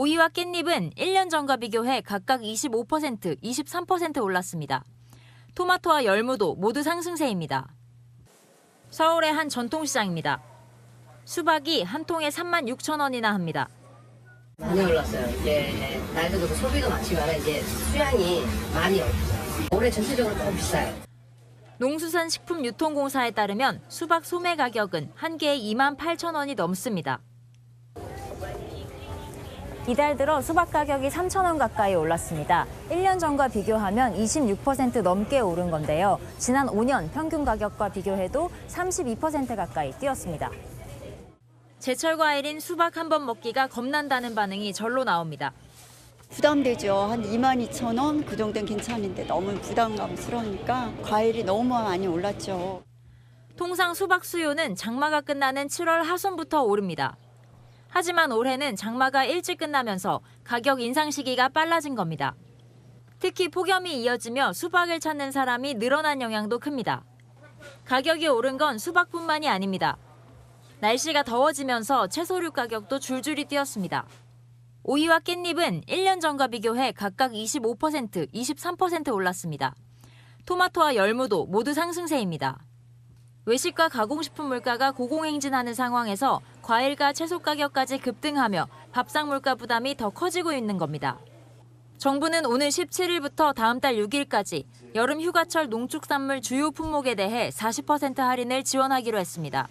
오이와 깻잎은 1년 전과 비교해 각각 25%, 23% 올랐습니다. 토마토와 열무도 모두 상승세입니다. 서울의 한 전통시장입니다. 수박이 한 통에 3만 6천 원이나 합니다. 많이 올랐어요. 이제 나이도 들고 소비도 많지만 이제 수량이 많이 없어요. 올해 전체적으로 좀 비싸요. 농수산식품유통공사에 따르면 수박 소매 가격은 한 개에 2만 8천 원이 넘습니다. 이달 들어 수박 가격이 3천 원 가까이 올랐습니다. 1년 전과 비교하면 26% 넘게 오른 건데요. 지난 5년 평균 가격과 비교해도 32% 가까이 뛰었습니다. 제철 과일인 수박 한 번 먹기가 겁난다는 반응이 절로 나옵니다. 부담되죠. 한 2만 2천 원그 정도는 괜찮은데 너무 부담감스러우니까 과일이 너무 많이 올랐죠. 통상 수박 수요는 장마가 끝나는 7월 하순부터 오릅니다. 하지만 올해는 장마가 일찍 끝나면서 가격 인상 시기가 빨라진 겁니다. 특히 폭염이 이어지며 수박을 찾는 사람이 늘어난 영향도 큽니다. 가격이 오른 건 수박뿐만이 아닙니다. 날씨가 더워지면서 채소류 가격도 줄줄이 뛰었습니다. 오이와 깻잎은 1년 전과 비교해 각각 25%, 23% 올랐습니다. 토마토와 열무도 모두 상승세입니다. 외식과 가공식품 물가가 고공행진하는 상황에서 과일과 채소 가격까지 급등하며 밥상 물가 부담이 더 커지고 있는 겁니다. 정부는 오늘 17일부터 다음 달 6일까지 여름 휴가철 농축산물 주요 품목에 대해 40% 할인을 지원하기로 했습니다.